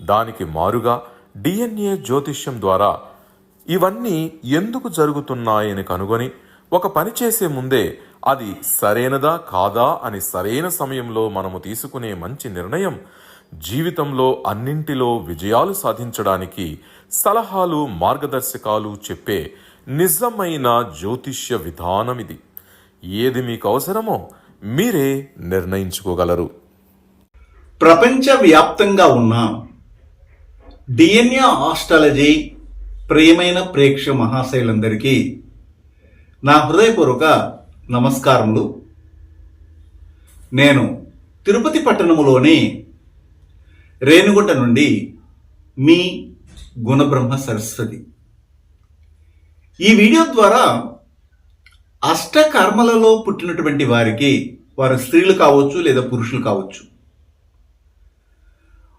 దానికి మారుగా డిఎన్ఏ జ్యోతిష్యం ద్వారా ఇవన్నీ ఎందుకు జరుగుతున్నాయని కనుగొని ఒక పని చేసే ముందే అది సరైనదా కాదా అని సరైన సమయంలో మనము తీసుకునే మంచి నిర్ణయం జీవితంలో అన్నింటిలో విజయాలు సాధించడానికి సలహాలు మార్గదర్శకాలు చెప్పే నిజమైన జ్యోతిష్య విధానం ఇది ఏది మీకు అవసరమో మీరే నిర్ణయించుకోగలరు. ప్రపంచవ్యాప్తంగా ఉన్న డిఎన్ఏ ఆస్ట్రాలజీ ప్రియమైన ప్రేక్ష మహాశైలందరికీ నా హృదయపూర్వక నమస్కారములు. నేను తిరుపతి పట్టణములోని రేణుగుంట నుండి మీ గుణబ్రహ్మ సరస్వతి. ఈ వీడియో ద్వారా అష్టకర్మలలో పుట్టినటువంటి వారికి వారు స్త్రీలు కావచ్చు లేదా పురుషులు కావచ్చు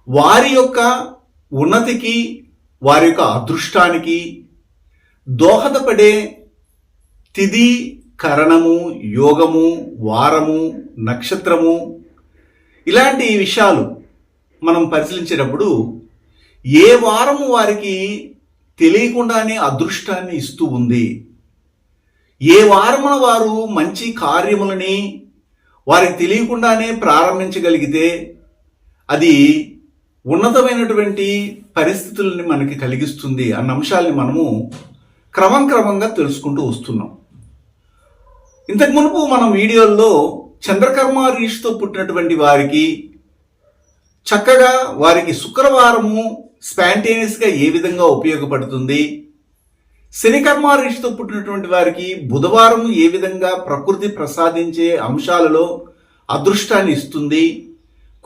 వారి యొక్క ఉన్నతికి వారి యొక్క అదృష్టానికి దోహదపడే తిథి కరణము యోగము వారము నక్షత్రము ఇలాంటి విషయాలు మనం పరిశీలించేటప్పుడు ఏ వారము వారికి తెలియకుండానే అదృష్టాన్ని ఇస్తూ ఉంది? ఏ వారమున వారు మంచి కార్యములని వారికి తెలియకుండానే ప్రారంభించగలిగితే అది ఉన్నతమైనటువంటి పరిస్థితులని మనకి కలిగిస్తుంది అన్న అంశాలని మనము క్రమం క్రమంగా తెలుసుకుంటూ వస్తున్నాం. ఇంతకు మునుపు మనం వీడియోల్లో చంద్రకర్మ రీష్తో పుట్టినటువంటి వారికి చక్కగా వారికి శుక్రవారము స్పాంటేనియస్గా ఏ విధంగా ఉపయోగపడుతుంది శనికర్మ రీష్తో పుట్టినటువంటి వారికి బుధవారం ఏ విధంగా ప్రకృతి ప్రసాదించే అంశాలలో అదృష్టాన్ని ఇస్తుంది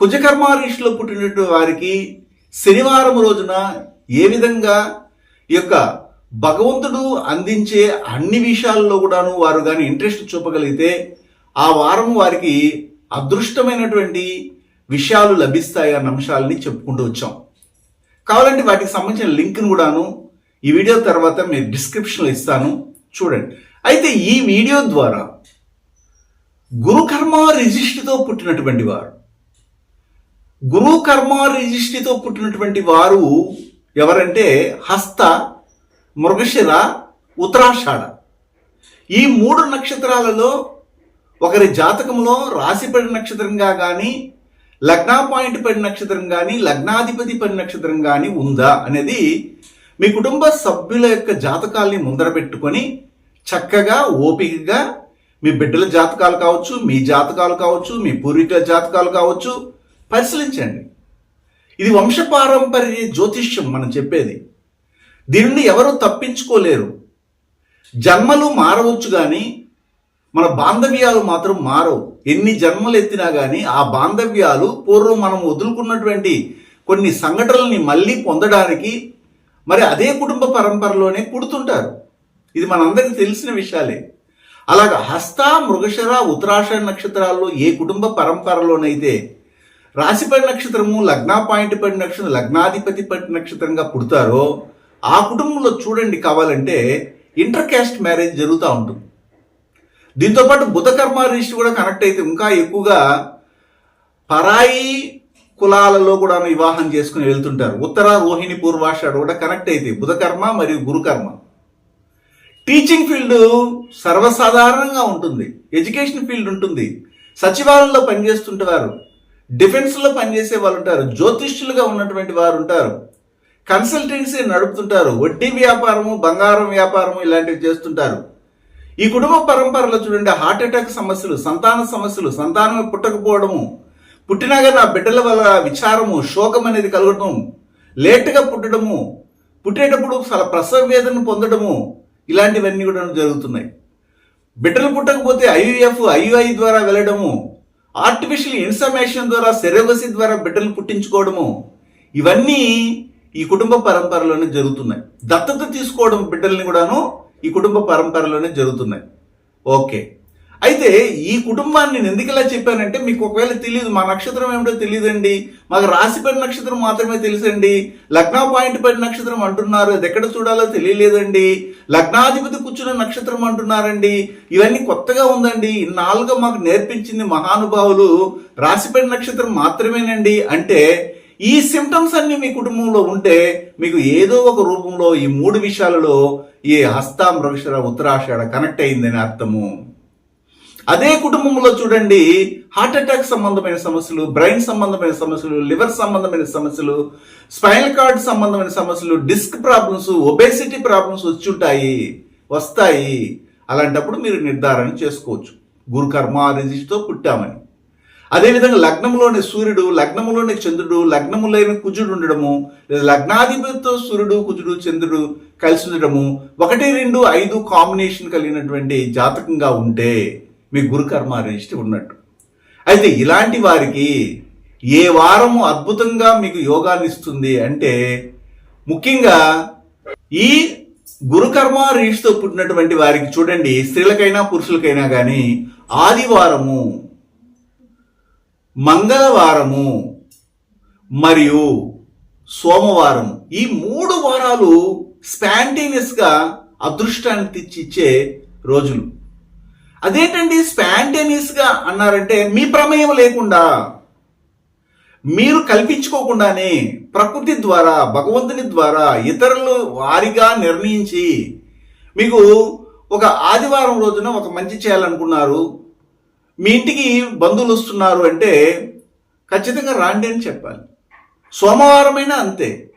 కుజకర్మ రీష్లో పుట్టినటువంటి వారికి శనివారం రోజున ఏ విధంగా ఈ యొక్క భగవంతుడు అందించే అన్ని విషయాల్లో కూడాను వారు కానీ ఇంట్రెస్ట్ చూపగలిగితే ఆ వారం వారికి అదృష్టమైనటువంటి విషయాలు లభిస్తాయి అన్న అంశాలని చెప్పుకుంటూ వచ్చాం. కావాలంటే వాటికి సంబంధించిన లింక్ను కూడాను ఈ వీడియో తర్వాత మీరు డిస్క్రిప్షన్లో ఇస్తాను. చూడండి. అయితే ఈ వీడియో ద్వారా గురుకర్మ రిజిస్ట్తో పుట్టినటువంటి వారు గురు కర్మ రిజిష్టితో పుట్టినటువంటి వారు ఎవరంటే హస్త మృగశిర ఉత్తరాషాఢ. ఈ మూడు నక్షత్రాలలో ఒకరి జాతకంలో రాశిపడి నక్షత్రంగా కానీ లగ్నా పాయింట్ పడి నక్షత్రం కానీ లగ్నాధిపతి పడి నక్షత్రం కానీ ఉందా అనేది మీ కుటుంబ సభ్యుల యొక్క జాతకాల్ని ముందర పెట్టుకొని చక్కగా ఓపికగా మీ బిడ్డల జాతకాలు కావచ్చు మీ జాతకాలు కావచ్చు మీ పూర్వీకుల జాతకాలు కావచ్చు పరిశీలించండి. ఇది వంశపారంపర్య జ్యోతిష్యం మనం చెప్పేది. దీనిని ఎవరు తప్పించుకోలేరు. జన్మలు మారవచ్చు కానీ మన బాంధవ్యాలు మాత్రం మారవు. ఎన్ని జన్మలు ఎత్తినా కానీ ఆ బాంధవ్యాలు పూర్వం మనం వదులుకున్నటువంటి కొన్ని సంఘటనల్ని మళ్ళీ పొందడానికి మరి అదే కుటుంబ పరంపరలోనే పుడుతుంటారు. ఇది మనందరికీ తెలిసిన విషయాలే. అలాగా హస్త మృగశర ఉత్తరాష నక్షత్రాల్లో ఏ కుటుంబ పరంపరలోనైతే రాశిపడి నక్షత్రము లగ్నా పాయింట్ పడి నక్షత్రం లగ్నాధిపతి పడి నక్షత్రంగా పుడతారో ఆ కుటుంబంలో చూడండి కావాలంటే ఇంటర్ క్యాస్ట్ మ్యారేజ్ జరుగుతూ ఉంటుంది. దీంతోపాటు బుధకర్మ రిషి కూడా కనెక్ట్ అయితే ఇంకా ఎక్కువగా పరాయి కులాలలో కూడా వివాహం చేసుకుని వెళ్తుంటారు. ఉత్తర రోహిణి పూర్వాషాఢ కూడా కనెక్ట్ అయితే బుధకర్మ మరియు గురుకర్మ. టీచింగ్ ఫీల్డ్ సర్వసాధారణంగా ఉంటుంది. ఎడ్యుకేషన్ ఫీల్డ్ ఉంటుంది. సచివాలయంలో పనిచేస్తుంటారు. డిఫెన్స్లో పనిచేసే వాళ్ళు ఉంటారు. జ్యోతిష్యులుగా ఉన్నటువంటి వారు ఉంటారు. కన్సల్టెన్సీ నడుపుతుంటారు. వడ్డీ వ్యాపారము బంగారం వ్యాపారము ఇలాంటివి చేస్తుంటారు. ఈ కుటుంబ పరంపరలో చూడండి. హార్ట్ అటాక్ సమస్యలు సంతాన సమస్యలు సంతానం పుట్టకపోవడము పుట్టినా కానీ ఆ బిడ్డల వల్ల విచారము శోకం అనేది కలగడం లేటుగా పుట్టడము పుట్టేటప్పుడు చాలా ప్రసవ వేదన పొందడము ఇలాంటివన్నీ కూడా జరుగుతున్నాయి. బిడ్డలు పుట్టకపోతే ఐయుఎఫ్ ఐయుఐ ద్వారా వెళ్ళడము ఆర్టిఫిషియల్ ఇన్సమేషన్ ద్వారా సెరగసి ద్వారా బిడ్డలు పుట్టించుకోవడము ఇవన్నీ ఈ కుటుంబ పరంపరలోనే జరుగుతున్నాయి. దత్తత తీసుకోవడం బిడ్డల్ని కూడాను ఈ కుటుంబ పరంపరలోనే జరుగుతున్నాయి. ఓకే. అయితే ఈ కుటుంబాన్ని నేను ఎందుకు ఇలా చెప్పానంటే మీకు ఒకవేళ తెలియదు మా నక్షత్రం ఏమిటో తెలియదండి మాకు రాశిపడి నక్షత్రం మాత్రమే తెలుసండి. లగ్న పాయింట్ పడి నక్షత్రం అంటున్నారు అది ఎక్కడ చూడాలో తెలియలేదండి. లగ్నాధిపతి కూర్చున్న నక్షత్రం అంటున్నారండి. ఇవన్నీ కొత్తగా ఉందండి. ఇన్నాళ్ళుగా మాకు నేర్పించింది మహానుభావులు. రాశిపడి నక్షత్రం మాత్రమేనండి. అంటే ఈ సిమ్టమ్స్ అన్ని మీ కుటుంబంలో ఉంటే మీకు ఏదో ఒక రూపంలో ఈ మూడు విషయాలలో ఈ హస్త మృగశిర ఉత్తరాషాఢ కనెక్ట్ అయిందని అర్థము. అదే కుటుంబంలో చూడండి హార్ట్ అటాక్ సంబంధమైన సమస్యలు బ్రెయిన్ సంబంధమైన సమస్యలు లివర్ సంబంధమైన సమస్యలు స్పైనల్ కార్డ్ సంబంధమైన సమస్యలు డిస్క్ ప్రాబ్లమ్స్ ఒబేసిటీ ప్రాబ్లమ్స్ వచ్చి ఉంటాయి వస్తాయి. అలాంటప్పుడు మీరు నిర్ధారణ చేసుకోవచ్చు. గురు కర్మ పుట్టామని. అదేవిధంగా లగ్నంలోని సూర్యుడు లగ్నంలోని చంద్రుడు లగ్నములోని కుజుడు ఉండడము లేదా లగ్నాధిపతితో సూర్యుడు కుజుడు చంద్రుడు కలిసి ఉండడము ఒకటి రెండు ఐదు కాంబినేషన్ కలిగినటువంటి జాతకంగా ఉంటే మీ గురుకర్మ రిజిస్టర్ ఉన్నట్టు. అయితే ఇలాంటి వారికి ఏ వారము అద్భుతంగా మీకు యోగాన్ని ఇస్తుంది అంటే ముఖ్యంగా ఈ గురుకర్మ రీష్తో పుట్టినటువంటి వారికి చూడండి స్త్రీలకైనా పురుషులకైనా కానీ ఆదివారము మంగళవారము మరియు సోమవారం ఈ మూడు వారాలు స్పాంటేనియస్గా అదృష్టాన్ని తెచ్చిచ్చే రోజులు. అదేంటండి? స్పాంటేనియస్గా అన్నారంటే మీ ప్రమేయం లేకుండా మీరు కల్పించుకోకుండానే ప్రకృతి ద్వారా భగవంతుని ద్వారా ఇతరులు వారిగా నిర్ణయించి మీకు ఒక ఆదివారం రోజున ఒక మంచి చేయాలనుకున్నారు. మీ ఇంటికి బంధువులు వస్తున్నారు అంటే ఖచ్చితంగా రాండి అని చెప్పాలి. సోమవారమైనా అంతే.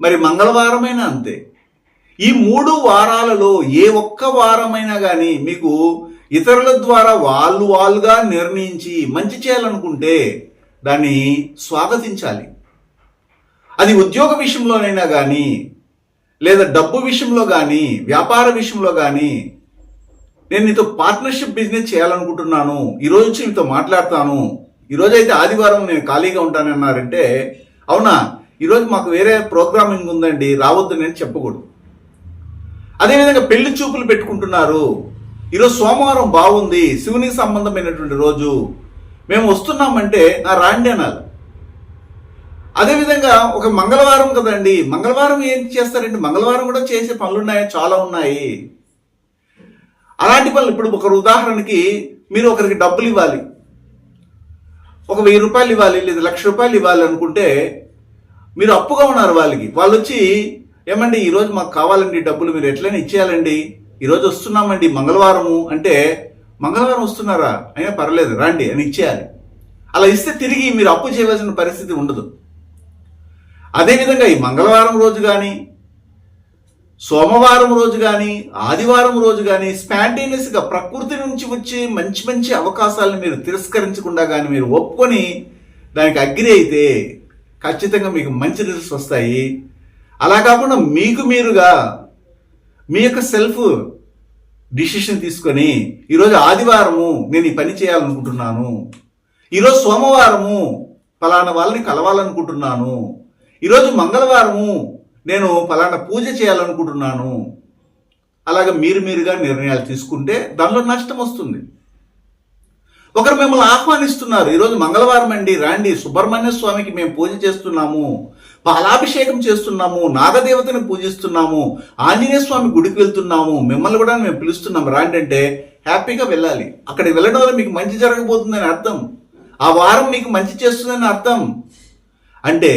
మరి మంగళవారమైనా అంతే. ఈ మూడు వారాలలో ఏ ఒక్క వారమైనా కానీ మీకు ఇతరుల ద్వారా వాళ్ళు వాళ్ళుగా నిర్ణయించి మంచి చేయాలనుకుంటే దాన్ని స్వాగతించాలి. అది ఉద్యోగ విషయంలోనైనా కానీ లేదా డబ్బు విషయంలో కానీ వ్యాపార విషయంలో కానీ నేను నీతో పార్ట్నర్షిప్ బిజినెస్ చేయాలనుకుంటున్నాను ఈరోజు వచ్చి నీతో మాట్లాడతాను ఈరోజు అయితే ఆదివారం నేను ఖాళీగా ఉంటానన్నారంటే అవునా ఈరోజు మాకు వేరే ప్రోగ్రామింగ్ ఉందండి రావద్దు నేను చెప్పకూడదు. అదేవిధంగా పెళ్ళి చూపులు పెట్టుకుంటున్నారు ఈరోజు సోమవారం బాగుంది శివునికి సంబంధమైనటువంటి రోజు. మేము వస్తున్నామంటే నా రాండి అనాలి. అదేవిధంగా ఒక మంగళవారం కదండి మంగళవారం ఏం చేస్తారండి? మంగళవారం కూడా చేసే పనులు ఉన్నాయి చాలా ఉన్నాయి. అలాంటి పనులు ఇప్పుడు ఒక ఉదాహరణకి మీరు ఒకరికి డబ్బులు ఇవ్వాలి. ఒక వెయ్యి రూపాయలు ఇవ్వాలి లేదా లక్ష రూపాయలు ఇవ్వాలి అనుకుంటే మీరు అప్పుగా ఉన్నారు వాళ్ళకి. వాళ్ళు వచ్చి ఏమండి ఈరోజు మాకు కావాలండి డబ్బులు మీరు ఎట్లయినా ఇచ్చేయాలండి. ఈరోజు వస్తున్నామండి మంగళవారము అంటే మంగళవారం వస్తున్నారా? అయినా పర్లేదు రండి అని ఇచ్చేయాలి. అలా ఇస్తే తిరిగి మీరు అప్పు చేయవలసిన పరిస్థితి ఉండదు. అదేవిధంగా ఈ మంగళవారం రోజు కానీ సోమవారం రోజు కానీ ఆదివారం రోజు కానీ స్పాంటేనియస్గా ప్రకృతి నుంచి వచ్చే మంచి మంచి అవకాశాలను మీరు తిరస్కరించకుండా కానీ మీరు ఒప్పుకొని దానికి అగ్రి అయితే ఖచ్చితంగా మీకు మంచి రిజల్ట్స్ వస్తాయి. అలా కాకుండా మీకు మీరుగా మీ యొక్క సెల్ఫ్ డిసిషన్ తీసుకొని ఈరోజు ఆదివారము నేను ఈ పని చేయాలనుకుంటున్నాను. ఈరోజు సోమవారము ఫలానా వాళ్ళని కలవాలనుకుంటున్నాను. ఈరోజు మంగళవారము నేను ఫలానా పూజ చేయాలనుకుంటున్నాను. అలాగ మీరు మీరుగా నిర్ణయాలు తీసుకుంటే దానిలో నష్టం వస్తుంది. ఒకరు మిమ్మల్ని ఆహ్వానిస్తున్నారు ఈరోజు మంగళవారం అండి రాండి సుబ్రహ్మణ్య స్వామికి మేము పూజ చేస్తున్నాము. పాలాభిషేకం చేస్తున్నాము నాగదేవతని పూజిస్తున్నాము ఆంజనేయ స్వామి గుడికి వెళ్తున్నాము మిమ్మల్ని కూడా మేము పిలుస్తున్నాము రాండి అంటే హ్యాపీగా వెళ్ళాలి. అక్కడికి వెళ్ళడం వల్ల మీకు మంచి జరగబోతుందని అర్థం. ఆ వారం మీకు మంచి చేస్తుందని అర్థం. అంటే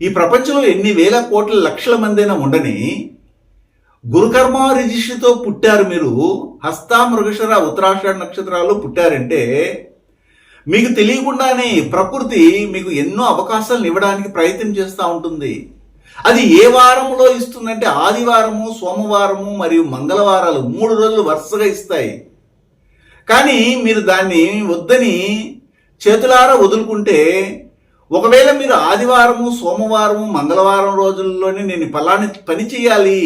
ఈ ప్రపంచంలో ఎన్ని వేల కోట్ల లక్షల మందైనా ఉండని గురుకర్మ రిజిషితో పుట్టారు మీరు. హస్త మృగశర ఉత్తరాషాఢ నక్షత్రాల్లో పుట్టారంటే మీకు తెలియకుండానే ప్రకృతి మీకు ఎన్నో అవకాశాలను ఇవ్వడానికి ప్రయత్నం చేస్తూ ఉంటుంది. అది ఏ వారంలో ఇస్తుందంటే ఆదివారము సోమవారము మరియు మంగళవారాలు మూడు రోజులు వరుసగా ఇస్తాయి. కానీ మీరు దాన్ని వద్దని చేతులారా వదులుకుంటే ఒకవేళ మీరు ఆదివారము సోమవారము మంగళవారం రోజుల్లోనే నేను పలాని పని చేయాలి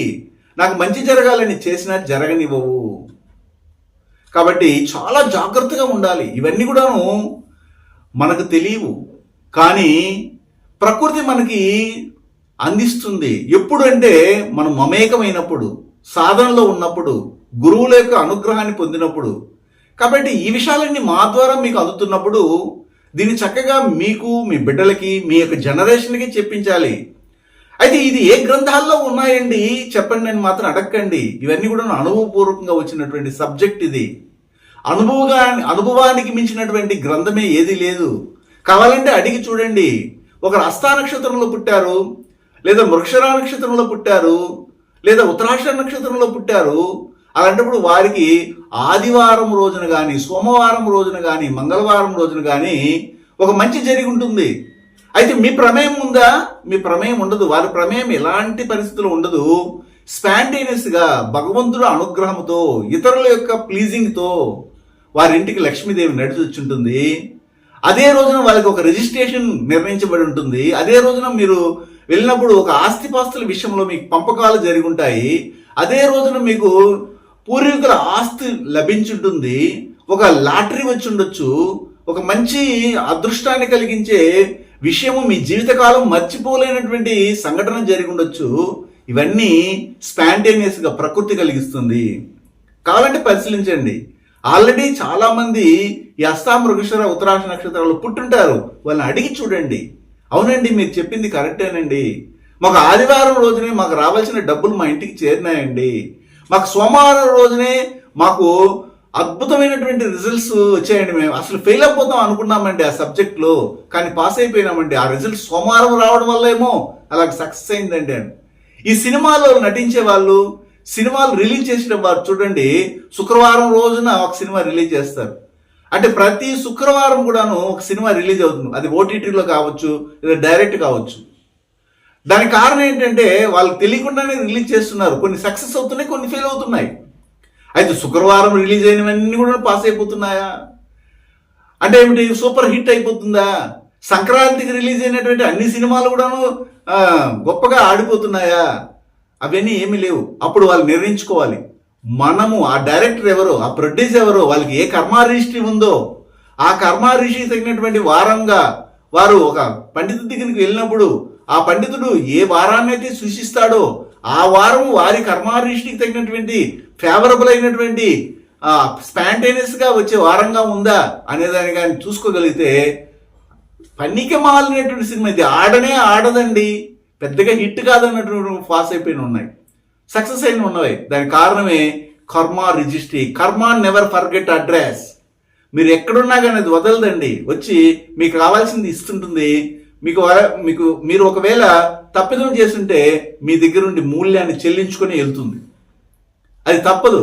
నాకు మంచి జరగాలని చేసినా జరగనివ్వవు. కాబట్టి చాలా జాగ్రత్తగా ఉండాలి. ఇవన్నీ కూడాను మనకు తెలియవు. కానీ ప్రకృతి మనకి అందిస్తుంది. ఎప్పుడు అంటే మనం మమేకమైనప్పుడు సాధనలో ఉన్నప్పుడు గురువుల యొక్క అనుగ్రహాన్ని పొందినప్పుడు. కాబట్టి ఈ విషయాలన్నీ మా ద్వారా మీకు అందుతున్నప్పుడు దీన్ని చక్కగా మీకు మీ బిడ్డలకి మీ యొక్క జనరేషన్కి చెప్పించాలి. అయితే ఇది ఏ గ్రంథాల్లో ఉన్నాయండి? చెప్పండి అని మాత్రం అడగండి ఇవన్నీ కూడా అనుభవపూర్వకంగా వచ్చినటువంటి సబ్జెక్ట్ ఇది. అనుభవగా అనుభవానికి మించినటువంటి గ్రంథమే ఏది లేదు. కావాలంటే అడిగి చూడండి. ఒకరు హస్తా నక్షత్రంలో పుట్టారు లేదా మృక్షరా నక్షత్రంలో పుట్టారు లేదా ఉత్తరాక్ష నక్షత్రంలో పుట్టారు. అలాంటప్పుడు వారికి ఆదివారం రోజున కానీ సోమవారం రోజున కానీ మంగళవారం రోజున కానీ ఒక మంచి జరిగి ఉంటుంది. అయితే మీ ప్రమేయం ఉందా? మీ ప్రమేయం ఉండదు. వారి ప్రమేయం ఎలాంటి పరిస్థితులు ఉండదు. స్పాంటేనియస్గా భగవంతుడు అనుగ్రహంతో ఇతరుల యొక్క ప్లీజింగ్తో వారి ఇంటికి లక్ష్మీదేవి నడిచొచ్చుంటుంది వచ్చి ఉంటుంది అదే రోజున వాళ్ళకి ఒక రిజిస్ట్రేషన్ నిర్ణయించబడి ఉంటుంది. అదే రోజున మీరు వెళ్ళినప్పుడు ఒక ఆస్తిపాస్తుల విషయంలో మీకు పంపకాలు జరిగి ఉంటాయి అదే రోజున మీకు పూర్వీకుల ఆస్తి లభించుంటుంది. ఒక లాటరీ వచ్చి ఉండొచ్చు ఒక మంచి అదృష్టాన్ని కలిగించే విషయము మీ జీవితకాలం మర్చిపోలేనటువంటి సంఘటన జరిగి ఉండొచ్చు ఇవన్నీ స్పాంటేనియస్గా ప్రకృతి కలిగిస్తుంది. కావాలంటే పరిశీలించండి. ఆల్రెడీ చాలా మంది ఈ అస్తా మృగశిర ఉత్తరాష నక్షత్రాలు పుట్టుంటారు. వాళ్ళని అడిగి చూడండి. అవునండి మీరు చెప్పింది కరెక్టేనండి. మాకు ఆదివారం రోజునే మాకు రావాల్సిన డబ్బులు మా ఇంటికి చేరినాయండి. మాకు సోమవారం రోజునే మాకు అద్భుతమైనటువంటి రిజల్ట్స్ వచ్చాయండి మేము. అసలు ఫెయిల్ అయిపోతాం అనుకున్నామండి ఆ సబ్జెక్ట్లో కానీ పాస్ అయిపోయినామండి. ఆ రిజల్ట్ సోమవారం రావడం వల్ల ఏమో అలా సక్సెస్ అయిందండి. అని ఈ సినిమాలో నటించే వాళ్ళు సినిమాలు రిలీజ్ చేసిన వారు చూడండి శుక్రవారం రోజున ఒక సినిమా రిలీజ్ చేస్తారు. అంటే ప్రతి శుక్రవారం కూడాను ఒక సినిమా రిలీజ్ అవుతుంది. అది ఓటీటీలో కావచ్చు లేదా డైరెక్ట్ కావచ్చు. దానికి కారణం ఏంటంటే వాళ్ళకి తెలియకుండానే రిలీజ్ చేస్తున్నారు. కొన్ని సక్సెస్ అవుతున్నాయి కొన్ని ఫెయిల్ అవుతున్నాయి. అయితే శుక్రవారం రిలీజ్ అయినవన్నీ కూడా పాస్ అయిపోతున్నాయా? అంటే ఏమిటి సూపర్ హిట్ అయిపోతుందా? సంక్రాంతికి రిలీజ్ అయినటువంటి అన్ని సినిమాలు కూడాను గొప్పగా ఆడిపోతున్నాయా? అవన్నీ ఏమీ లేవు. అప్పుడు వాళ్ళు నిర్ణయించుకోవాలి. మనము ఆ డైరెక్టర్ ఎవరో ఆ ప్రొడ్యూసర్ ఎవరో వాళ్ళకి ఏ కర్మా రిజిస్ట్రీ ఉందో ఆ కర్మ రిజిస్ట్రీ తగినటువంటి వారంగా వారు ఒక పండితు దగ్గరికి వెళ్ళినప్పుడు ఆ పండితుడు ఏ వారాన్ని అయితే సూచిస్తాడో ఆ వారం వారి కర్మ రిజిస్ట్రీకి తగినటువంటి ఫేవరబుల్ అయినటువంటి స్పాంటేనియస్గా వచ్చే వారంగా ఉందా అనేదాన్ని కానీ చూసుకోగలిగితే పన్నిక మాలినటువంటి సినిమా ఇది. ఆడనే ఆడదండి. పెద్దగా హిట్ కాదన్నటువంటి పాస్ అయిపోయిన ఉన్నాయి. సక్సెస్ అయిన ఉన్నాయి దానికి కారణమే karma registry. Karma never forget address. మీరు ఎక్కడున్నా కానీ అది వదలదండి. వచ్చి మీకు కావాల్సింది ఇస్తుంటుంది. మీకు మీకు మీరు ఒకవేళ తప్పిదం చేస్తుంటే మీ దగ్గరుండి మూల్యాన్ని చెల్లించుకొని వెళ్తుంది. అది తప్పదు.